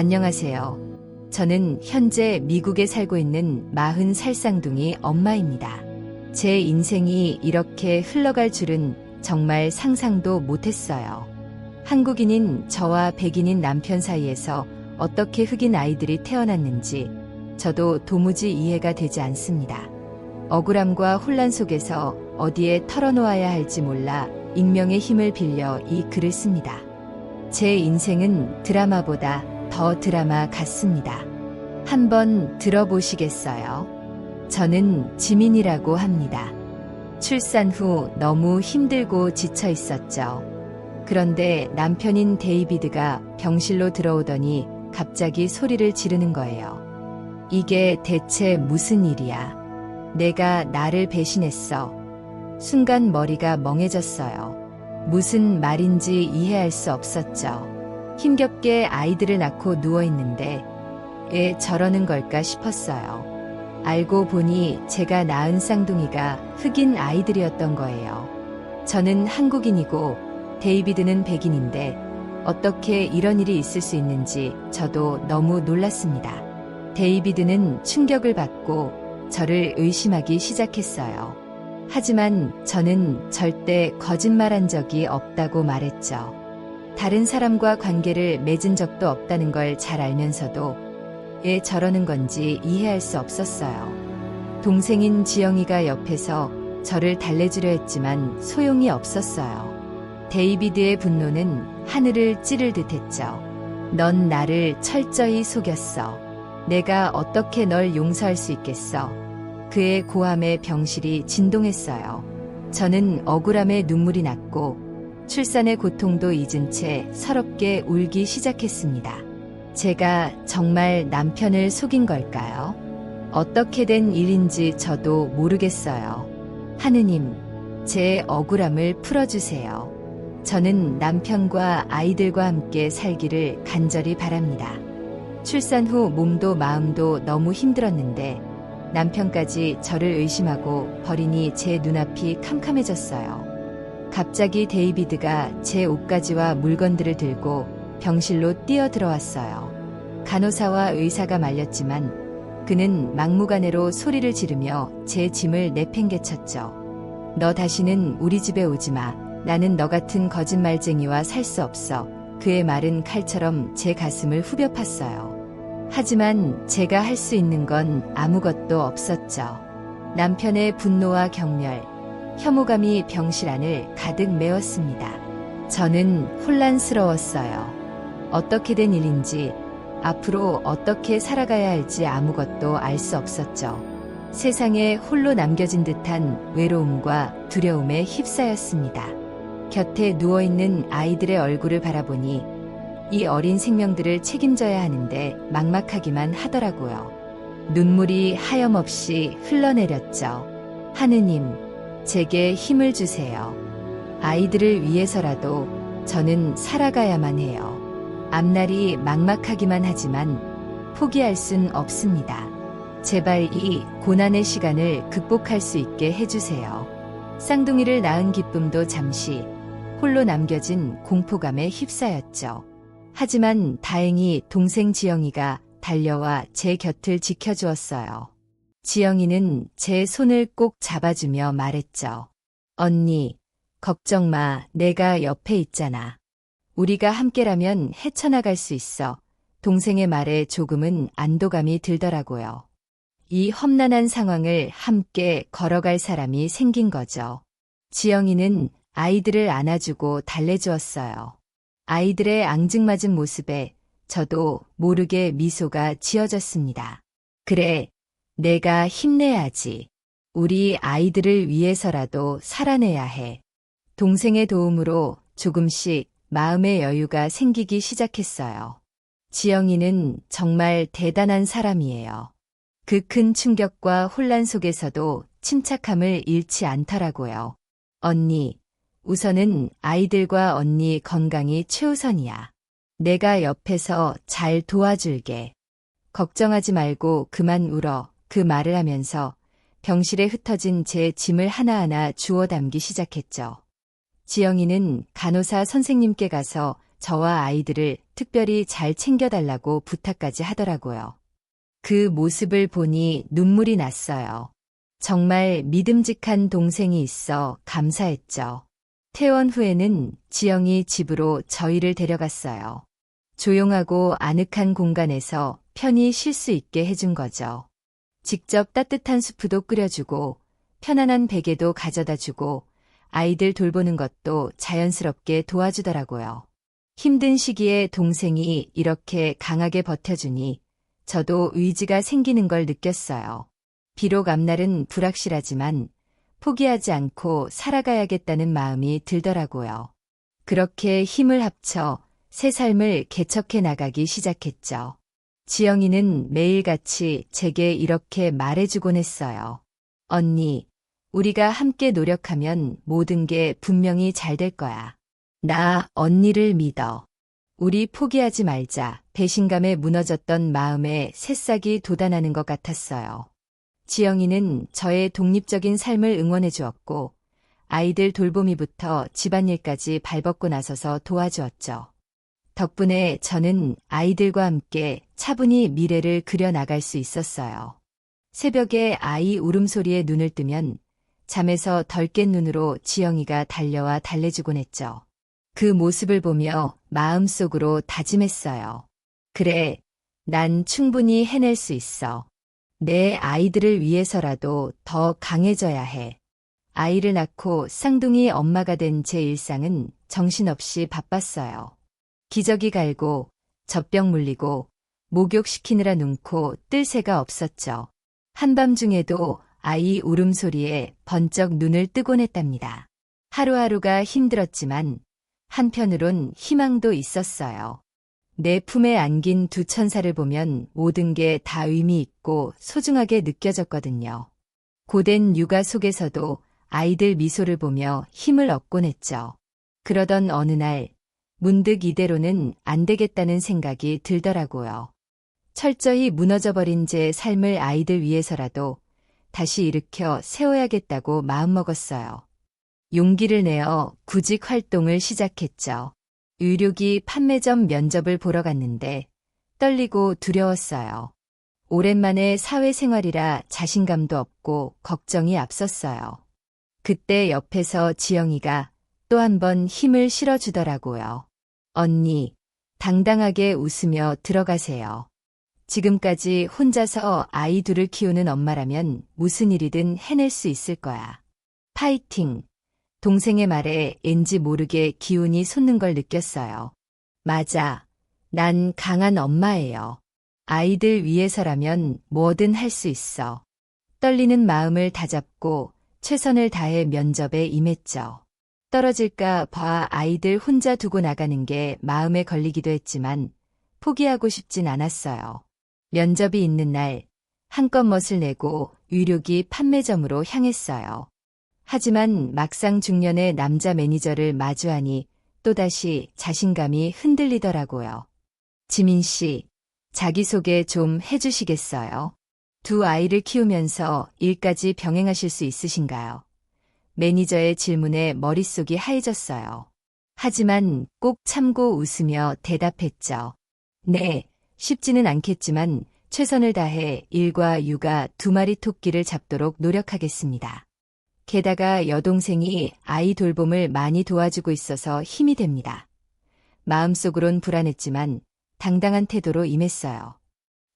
안녕하세요. 저는 현재 미국에 살고 있는 40살 쌍둥이 엄마입니다. 제 인생이 이렇게 흘러갈 줄은 정말 상상도 못했어요. 한국인인 저와 백인인 남편 사이에서 어떻게 흑인 아이들이 태어났는지 저도 도무지 이해가 되지 않습니다. 억울함과 혼란 속에서 어디에 털어놓아야 할지 몰라 익명의 힘을 빌려 이 글을 씁니다. 제 인생은 드라마보다 더 드라마 같습니다. 한번 들어보시겠어요? 저는 지민이라고 합니다. 출산 후 너무 힘들고 지쳐 있었죠. 그런데 남편인 데이비드가 병실로 들어오더니 갑자기 소리를 지르는 거예요. 이게 대체 무슨 일이야? 내가 나를 배신했어. 순간 머리가 멍해졌어요. 무슨 말인지 이해할 수 없었죠. 힘겹게 아이들을 낳고 누워있는데 왜 저러는 걸까 싶었어요. 알고 보니 제가 낳은 쌍둥이가 흑인 아이들이었던 거예요. 저는 한국인이고 데이비드는 백인인데 어떻게 이런 일이 있을 수 있는지 저도 너무 놀랐습니다. 데이비드는 충격을 받고 저를 의심하기 시작했어요. 하지만 저는 절대 거짓말한 적이 없다고 말했죠. 다른 사람과 관계를 맺은 적도 없다는 걸 잘 알면서도 왜 저러는 건지 이해할 수 없었어요. 동생인 지영이가 옆에서 저를 달래주려 했지만 소용이 없었어요. 데이비드의 분노는 하늘을 찌를 듯 했죠. 넌 나를 철저히 속였어. 내가 어떻게 널 용서할 수 있겠어. 그의 고함에 병실이 진동했어요. 저는 억울함에 눈물이 났고 출산의 고통도 잊은 채 서럽게 울기 시작했습니다. 제가 정말 남편을 속인 걸까요? 어떻게 된 일인지 저도 모르겠어요. 하느님, 제 억울함을 풀어주세요. 저는 남편과 아이들과 함께 살기를 간절히 바랍니다. 출산 후 몸도 마음도 너무 힘들었는데 남편까지 저를 의심하고 버리니 제 눈앞이 캄캄해졌어요. 갑자기 데이비드가 제 옷가지와 물건들을 들고 병실로 뛰어들어왔어요. 간호사와 의사가 말렸지만 그는 막무가내로 소리를 지르며 제 짐을 내팽개쳤죠. 너 다시는 우리 집에 오지 마. 나는 너 같은 거짓말쟁이와 살 수 없어. 그의 말은 칼처럼 제 가슴을 후벼 팠어요. 하지만 제가 할 수 있는 건 아무것도 없었죠. 남편의 분노와 경멸, 혐오감이 병실 안을 가득 메웠습니다. 저는 혼란스러웠어요. 어떻게 된 일인지, 앞으로 어떻게 살아가야 할지 아무것도 알 수 없었죠. 세상에 홀로 남겨진 듯한 외로움과 두려움에 휩싸였습니다. 곁에 누워있는 아이들의 얼굴을 바라보니 이 어린 생명들을 책임져야 하는데 막막하기만 하더라고요. 눈물이 하염없이 흘러내렸죠. 하느님, 제게 힘을 주세요. 아이들을 위해서라도 저는 살아가야만 해요. 앞날이 막막하기만 하지만 포기할 순 없습니다. 제발 이 고난의 시간을 극복할 수 있게 해주세요. 쌍둥이를 낳은 기쁨도 잠시 홀로 남겨진 공포감에 휩싸였죠. 하지만 다행히 동생 지영이가 달려와 제 곁을 지켜주었어요. 지영이는 제 손을 꼭 잡아주며 말했죠. 언니, 걱정 마. 내가 옆에 있잖아. 우리가 함께라면 헤쳐나갈 수 있어. 동생의 말에 조금은 안도감이 들더라고요. 이 험난한 상황을 함께 걸어갈 사람이 생긴 거죠. 지영이는 아이들을 안아주고 달래주었어요. 아이들의 앙증맞은 모습에 저도 모르게 미소가 지어졌습니다. 그래, 내가 힘내야지. 우리 아이들을 위해서라도 살아내야 해. 동생의 도움으로 조금씩 마음의 여유가 생기기 시작했어요. 지영이는 정말 대단한 사람이에요. 그 큰 충격과 혼란 속에서도 침착함을 잃지 않더라고요. 언니, 우선은 아이들과 언니 건강이 최우선이야. 내가 옆에서 잘 도와줄게. 걱정하지 말고 그만 울어. 그 말을 하면서 병실에 흩어진 제 짐을 하나하나 주워 담기 시작했죠. 지영이는 간호사 선생님께 가서 저와 아이들을 특별히 잘 챙겨달라고 부탁까지 하더라고요. 그 모습을 보니 눈물이 났어요. 정말 믿음직한 동생이 있어 감사했죠. 퇴원 후에는 지영이 집으로 저희를 데려갔어요. 조용하고 아늑한 공간에서 편히 쉴 수 있게 해준 거죠. 직접 따뜻한 수프도 끓여주고 편안한 베개도 가져다 주고 아이들 돌보는 것도 자연스럽게 도와주더라고요. 힘든 시기에 동생이 이렇게 강하게 버텨주니 저도 의지가 생기는 걸 느꼈어요. 비록 앞날은 불확실하지만 포기하지 않고 살아가야겠다는 마음이 들더라고요. 그렇게 힘을 합쳐 새 삶을 개척해 나가기 시작했죠. 지영이는 매일같이 제게 이렇게 말해주곤 했어요. 언니, 우리가 함께 노력하면 모든 게 분명히 잘 될 거야. 나 언니를 믿어. 우리 포기하지 말자. 배신감에 무너졌던 마음에 새싹이 돋아나는 것 같았어요. 지영이는 저의 독립적인 삶을 응원해 주었고, 아이들 돌보미부터 집안일까지 발벗고 나서서 도와주었죠. 덕분에 저는 아이들과 함께 차분히 미래를 그려나갈 수 있었어요. 새벽에 아이 울음소리에 눈을 뜨면 잠에서 덜 깬 눈으로 지영이가 달려와 달래주곤 했죠. 그 모습을 보며 마음속으로 다짐했어요. 그래, 난 충분히 해낼 수 있어. 내 아이들을 위해서라도 더 강해져야 해. 아이를 낳고 쌍둥이 엄마가 된 제 일상은 정신없이 바빴어요. 기저귀 갈고, 젖병 물리고, 목욕시키느라 눈코 뜰 새가 없었죠. 한밤중에도 아이 울음소리에 번쩍 눈을 뜨곤 했답니다. 하루하루가 힘들었지만 한편으론 희망도 있었어요. 내 품에 안긴 두 천사를 보면 모든 게 다 의미 있고 소중하게 느껴졌거든요. 고된 육아 속에서도 아이들 미소를 보며 힘을 얻곤 했죠. 그러던 어느 날 문득 이대로는 안 되겠다는 생각이 들더라고요. 철저히 무너져버린 제 삶을 아이들 위해서라도 다시 일으켜 세워야겠다고 마음먹었어요. 용기를 내어 구직 활동을 시작했죠. 의료기 판매점 면접을 보러 갔는데 떨리고 두려웠어요. 오랜만에 사회생활이라 자신감도 없고 걱정이 앞섰어요. 그때 옆에서 지영이가 또 한 번 힘을 실어주더라고요. 언니, 당당하게 웃으며 들어가세요. 지금까지 혼자서 아이 둘을 키우는 엄마라면 무슨 일이든 해낼 수 있을 거야. 파이팅! 동생의 말에 왠지 모르게 기운이 솟는 걸 느꼈어요. 맞아. 난 강한 엄마예요. 아이들 위해서라면 뭐든 할 수 있어. 떨리는 마음을 다잡고 최선을 다해 면접에 임했죠. 떨어질까 봐 아이들 혼자 두고 나가는 게 마음에 걸리기도 했지만 포기하고 싶진 않았어요. 면접이 있는 날 한껏 멋을 내고 유료기 판매점으로 향했어요. 하지만 막상 중년의 남자 매니저를 마주하니 또다시 자신감이 흔들리더라고요. 지민 씨, 자기소개 좀 해주시겠어요? 두 아이를 키우면서 일까지 병행하실 수 있으신가요? 매니저의 질문에 머릿속이 하얘졌어요. 하지만 꼭 참고 웃으며 대답했죠. 네, 쉽지는 않겠지만 최선을 다해 일과 육아 두 마리 토끼를 잡도록 노력하겠습니다. 게다가 여동생이 아이 돌봄을 많이 도와주고 있어서 힘이 됩니다. 마음속으론 불안했지만 당당한 태도로 임했어요.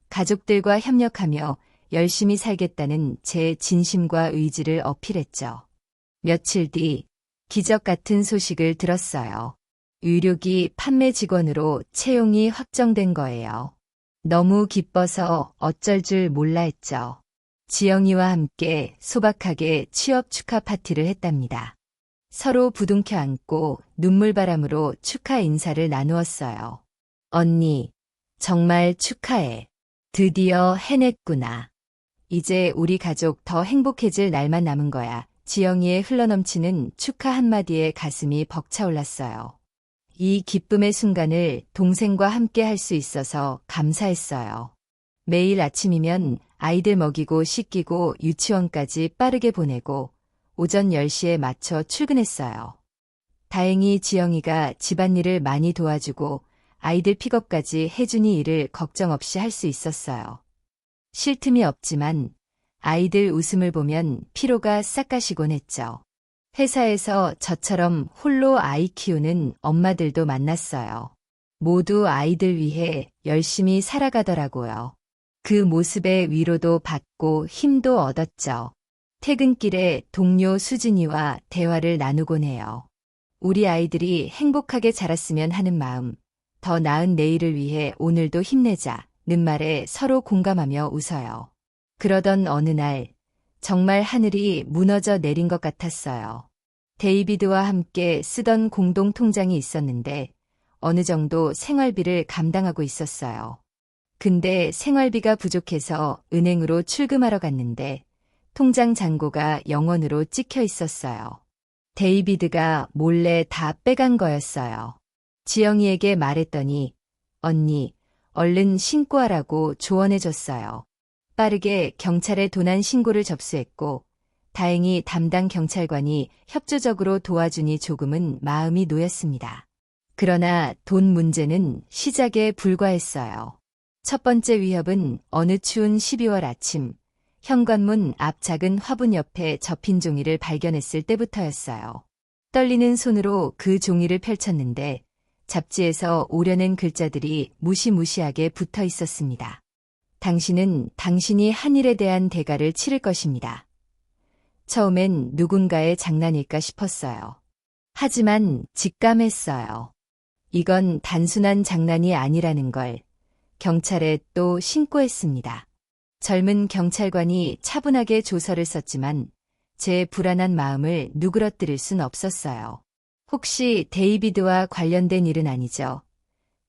가족들과 협력하며 열심히 살겠다는 제 진심과 의지를 어필했죠. 며칠 뒤 기적 같은 소식을 들었어요. 의료기 판매 직원으로 채용이 확정된 거예요. 너무 기뻐서 어쩔 줄 몰라 했죠. 지영이와 함께 소박하게 취업 축하 파티를 했답니다. 서로 부둥켜 안고 눈물바람으로 축하 인사를 나누었어요. 언니, 정말 축하해. 드디어 해냈구나. 이제 우리 가족 더 행복해질 날만 남은 거야. 지영이의 흘러넘치는 축하 한마디에 가슴이 벅차올랐어요. 이 기쁨의 순간을 동생과 함께 할 수 있어서 감사했어요. 매일 아침이면 아이들 먹이고 씻기고 유치원까지 빠르게 보내고 오전 10시에 맞춰 출근했어요. 다행히 지영이가 집안일을 많이 도와주고 아이들 픽업까지 해준이 일을 걱정 없이 할 수 있었어요. 쉴 틈이 없지만 아이들 웃음을 보면 피로가 싹 가시곤 했죠. 회사에서 저처럼 홀로 아이 키우는 엄마들도 만났어요. 모두 아이들 위해 열심히 살아가더라고요. 그 모습에 위로도 받고 힘도 얻었죠. 퇴근길에 동료 수진이와 대화를 나누곤 해요. 우리 아이들이 행복하게 자랐으면 하는 마음, 더 나은 내일을 위해 오늘도 힘내자는 말에 서로 공감하며 웃어요. 그러던 어느 날, 정말 하늘이 무너져 내린 것 같았어요. 데이비드와 함께 쓰던 공동 통장이 있었는데, 어느 정도 생활비를 감당하고 있었어요. 근데 생활비가 부족해서 은행으로 출금하러 갔는데, 통장 잔고가 영원으로 찍혀 있었어요. 데이비드가 몰래 다 빼간 거였어요. 지영이에게 말했더니, 언니, 얼른 신고하라고 조언해줬어요. 빠르게 경찰에 도난 신고를 접수했고, 다행히 담당 경찰관이 협조적으로 도와주니 조금은 마음이 놓였습니다. 그러나 돈 문제는 시작에 불과했어요. 첫 번째 위협은 어느 추운 12월 아침, 현관문 앞 작은 화분 옆에 접힌 종이를 발견했을 때부터였어요. 떨리는 손으로 그 종이를 펼쳤는데 잡지에서 오려낸 글자들이 무시무시하게 붙어 있었습니다. 당신은 당신이 한 일에 대한 대가를 치를 것입니다. 처음엔 누군가의 장난일까 싶었어요. 하지만 직감했어요. 이건 단순한 장난이 아니라는 걸 경찰에 또 신고했습니다. 젊은 경찰관이 차분하게 조서를 썼지만 제 불안한 마음을 누그러뜨릴 순 없었어요. 혹시 데이비드와 관련된 일은 아니죠?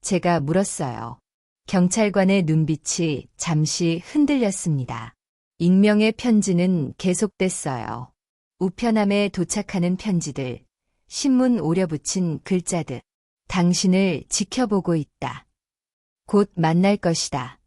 제가 물었어요. 경찰관의 눈빛이 잠시 흔들렸습니다. 익명의 편지는 계속됐어요. 우편함에 도착하는 편지들, 신문 오려 붙인 글자들, 당신을 지켜보고 있다. 곧 만날 것이다.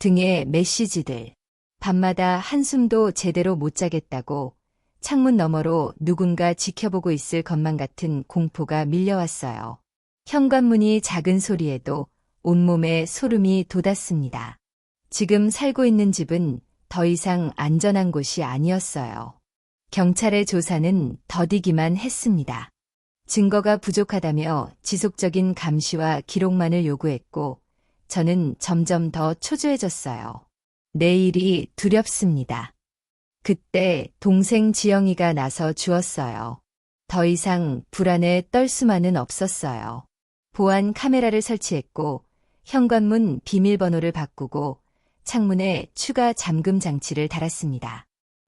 등의 메시지들. 밤마다 한숨도 제대로 못 자겠다고 창문 너머로 누군가 지켜보고 있을 것만 같은 공포가 밀려왔어요. 현관문이 작은 소리에도 온몸에 소름이 돋았습니다. 지금 살고 있는 집은 더 이상 안전한 곳이 아니었어요. 경찰의 조사는 더디기만 했습니다. 증거가 부족하다며 지속적인 감시와 기록만을 요구했고, 저는 점점 더 초조해졌어요. 내일이 두렵습니다. 그때 동생 지영이가 나서 주었어요. 더 이상 불안에 떨 수만은 없었어요. 보안 카메라를 설치했고 현관문 비밀번호를 바꾸고 창문에 추가 잠금 장치를 달았습니다.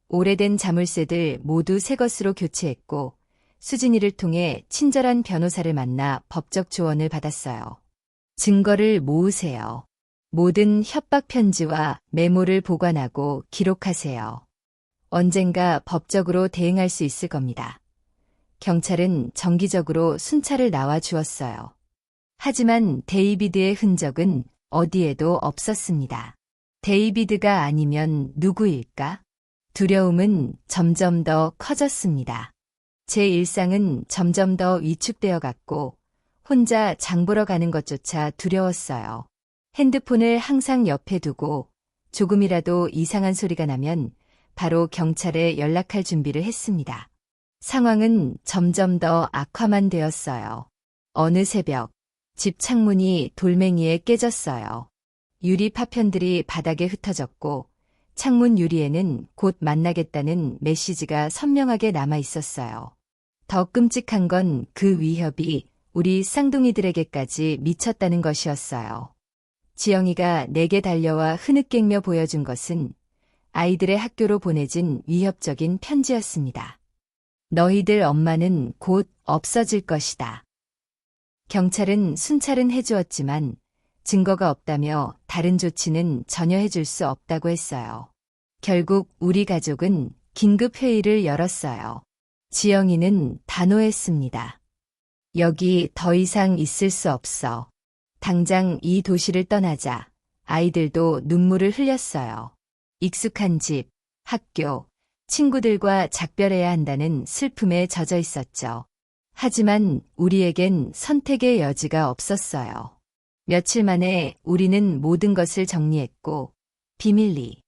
오래된 자물쇠들 모두 새 것으로 교체했고 수진이를 통해 친절한 변호사를 만나 법적 조언을 받았어요. 증거를 모으세요. 모든 협박 편지와 메모를 보관하고 기록하세요. 언젠가 법적으로 대응할 수 있을 겁니다. 경찰은 정기적으로 순찰을 나와 주었어요. 하지만 데이비드의 흔적은 어디에도 없었습니다. 데이비드가 아니면 누구일까? 두려움은 점점 더 커졌습니다. 제 일상은 점점 더 위축되어 갔고 혼자 장보러 가는 것조차 두려웠어요. 핸드폰을 항상 옆에 두고 조금이라도 이상한 소리가 나면 바로 경찰에 연락할 준비를 했습니다. 상황은 점점 더 악화만 되었어요. 어느 새벽, 집 창문이 돌멩이에 깨졌어요. 유리 파편들이 바닥에 흩어졌고 창문 유리에는 곧 만나겠다는 메시지가 선명하게 남아 있었어요. 더 끔찍한 건 그 위협이 우리 쌍둥이들에게까지 미쳤다는 것이었어요. 지영이가 내게 달려와 흐느끼며 보여준 것은 아이들의 학교로 보내진 위협적인 편지였습니다. 너희들 엄마는 곧 없어질 것이다. 경찰은 순찰은 해주었지만 증거가 없다며 다른 조치는 전혀 해줄 수 없다고 했어요. 결국 우리 가족은 긴급 회의를 열었어요. 지영이는 단호했습니다. 여기 더 이상 있을 수 없어. 당장 이 도시를 떠나자. 아이들도 눈물을 흘렸어요. 익숙한 집, 학교, 친구들과 작별해야 한다는 슬픔에 젖어 있었죠. 하지만 우리에겐 선택의 여지가 없었어요. 며칠 만에 우리는 모든 것을 정리했고 비밀리